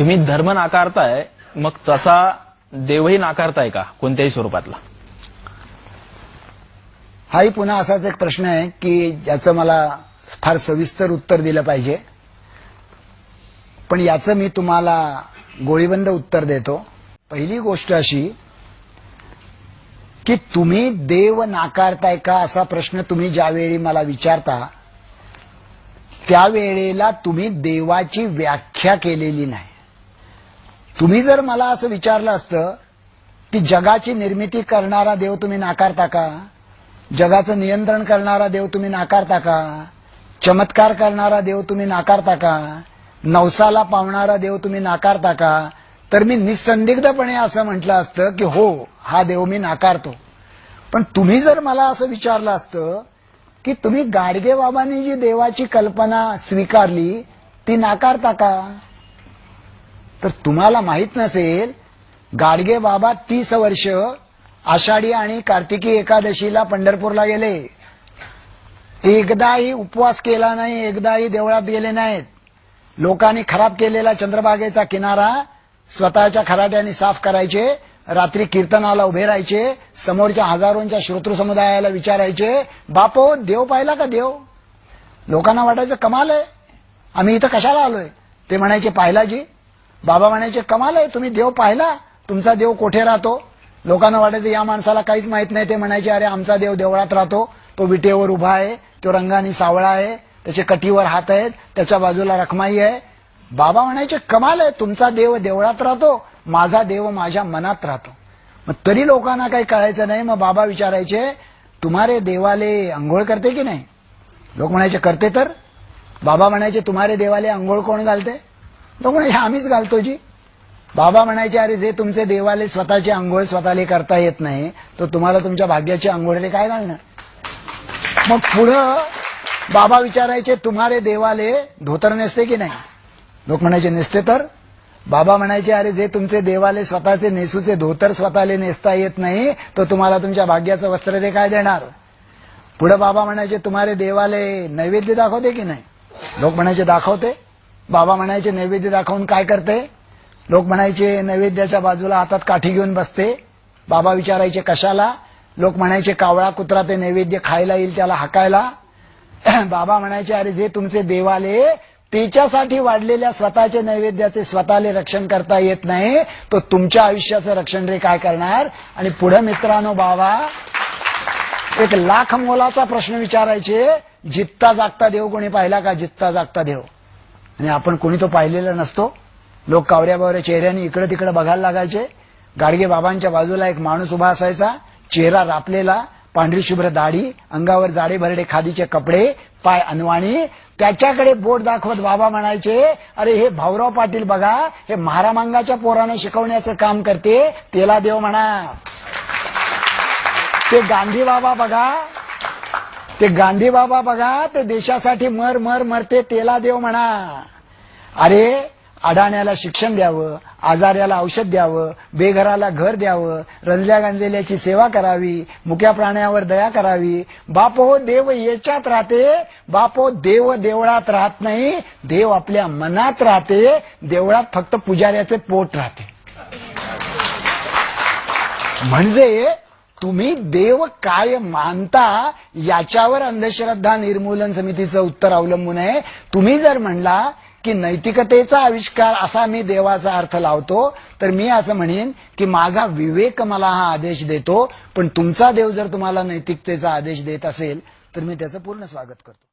तुम्ही धर्म नाकारताय मग तसा देवही नाकारताय का कोणत्याही स्वरूपातला? हाही पुन्हा असाच एक प्रश्न आहे की ज्याचं मला फार सविस्तर उत्तर दिलं पाहिजे. पण याचं मी तुम्हाला गोळीबंद उत्तर देतो. पहिली गोष्ट अशी की तुम्ही देव नाकारताय का असा प्रश्न तुम्ही ज्यावेळी मला विचारता त्यावेळेला तुम्ही देवाची व्याख्या केलेली नाही. तुम्ही जर मला असं विचारलं असतं की जगाची निर्मिती करणारा देव तुम्ही नाकारता का? जगाचं नियंत्रण करणारा देव तुम्ही नाकारता का? चमत्कार करणारा देव तुम्ही नाकारता का? नवसाला पावणारा देव तुम्ही नाकारता का? तर मी निसंदिग्धपणे असं म्हटलं असतं की हो हा देव मी नाकारतो. पण तुम्ही जर मला असं विचारलं असतं की तुम्ही गाडगे बाबांनी जी देवाची कल्पना स्वीकारली ती नाकारता का? तर तुम्हाला माहीत नसेल गाडगे बाबा तीस वर्ष आषाढी आणि कार्तिकी एकादशीला पंढरपूरला गेले. एकदाही उपवास केला नाही एकदाही देवळात गेले नाहीत. लोकांनी खराब केलेला चंद्रबागेचा किनारा स्वतःच्या खराट्याने साफ करायचे रात्री कीर्तनाला उभे राहायचे समोरच्या हजारोंच्या श्रोतृ समुदायाला विचारायचे बापो देव पाहिला का देव? लोकांना वाटायचं कमाल आहे. आम्ही इथं कशाला आलोय? ते म्हणायचे पाहिला जी बाबा म्हणायचे कमाल आहे तुम्ही देव पाहिला तुमचा देव कोठे राहतो? लोकांना वाटायचं या माणसाला काहीच माहीत नाही. ते म्हणायचे अरे आमचा देव देवळात राहतो. तो विटेवर उभा आहे तो रंगाने सावळा आहे त्याचे कटीवर हात आहेत त्याच्या बाजूला रखमाई आहे. बाबा म्हणायचे कमाल आहे तुमचा देव देवळात राहतो माझा देव माझ्या मनात राहतो. मग तरी लोकांना काही कळायचं नाही. मग बाबा विचारायचे तुम्हारे देवाले आंघोळ करते की नाही? लोक म्हणायचे करते तर. बाबा म्हणायचे तुम्हारे देवाले आंघोळ कोण घालते? तो म्हणायचे आम्हीच घालतो जी. बाबा म्हणायचे अरे जे तुमचे देवाले स्वतःची आंघोळ स्वतःले करता येत नाही तो तुम्हाला तुमच्या भाग्याची आंघोळले काय घालणार? मग पुढं बाबा विचारायचे तुम्हारे देवाले धोतर नेसते की नाही? लोक म्हणायचे नेसते तर. बाबा म्हणायचे अरे जे तुमचे देवाले स्वतःचे नेसूचे धोतर स्वतःले नेसता येत नाही तो तुम्हाला तुमच्या भाग्याचं वस्त्र ते काय देणार? पुढे बाबा म्हणायचे तुम्हारे देवाले नैवेद्य दाखवते की नाही? लोक म्हणायचे दाखवते. बाबा म्हणायचे नैवेद्य दाखवून काय करते? लोक म्हणायचे नैवेद्याच्या बाजूला हातात काठी घेऊन बसते. बाबा विचारायचे कशाला? लोक म्हणायचे कावळा कुत्रा ते नैवेद्य खायला येईल त्याला हाकायला. बाबा म्हणायचे अरे जे तुमचे देवाले त्याच्यासाठी वाढलेल्या स्वतःचे नैवेद्याचे स्वतःले रक्षण करता येत नाही तो तुमच्या आयुष्याचं रक्षण रे काय करणार? आणि पुढे मित्रांनो बाबा एक लाख मोलाचा प्रश्न विचारायचे जित्ता जागता देव कोणी पाहिला का? जित्ता जागता देव. आणि आपण कोणी तो पाहिलेला नसतो. लोक कावऱ्या बावऱ्या चेहऱ्याने इकडे तिकडे बघायला लागायचे. गाडगे बाबांच्या बाजूला एक माणूस उभा असायचा. चेहरा रापलेला पांढरी शुभ्र दाढी अंगावर जाडे भरडे खादीचे कपडे पाय अनवाणी. त्याच्याकडे बोट दाखवत बाबा म्हणायचे अरे हे भाऊराव पाटील बघा हे महारामांगाच्या पोराने शिकवण्याचं काम करते. तेला देव म्हणा. ते गांधी बाबा बघा ते गांधी बाबा बघा ते देशासाठी मर मर मरते तेला देव म्हणा. अरे अडाण्याला शिक्षण द्यावं आजाऱ्याला औषध द्यावं बेघराला घर द्यावं रंजल्या गांजलेल्याची सेवा करावी मुक्या प्राण्यावर दया करावी. बापो देव याच्यात राहते बापो देव देवळात राहत नाही देव आपल्या मनात राहते देवळात फक्त पुजाऱ्याचे पोट राहते. म्हणजे तुम्ही देव काय मानता याच्यावर अंधश्रद्धा निर्मूलन समितीचं उत्तर अवलंबून आहे. तुम्ही जर म्हणला की नैतिकतेचा आविष्कार असा मी देवाचा अर्थ लावतो तर मी असं म्हणेन की माझा विवेक मला हा आदेश देतो पण तुमचा देव जर तुम्हाला नैतिकतेचा आदेश देत असेल तर मी त्याचं पूर्ण स्वागत करतो.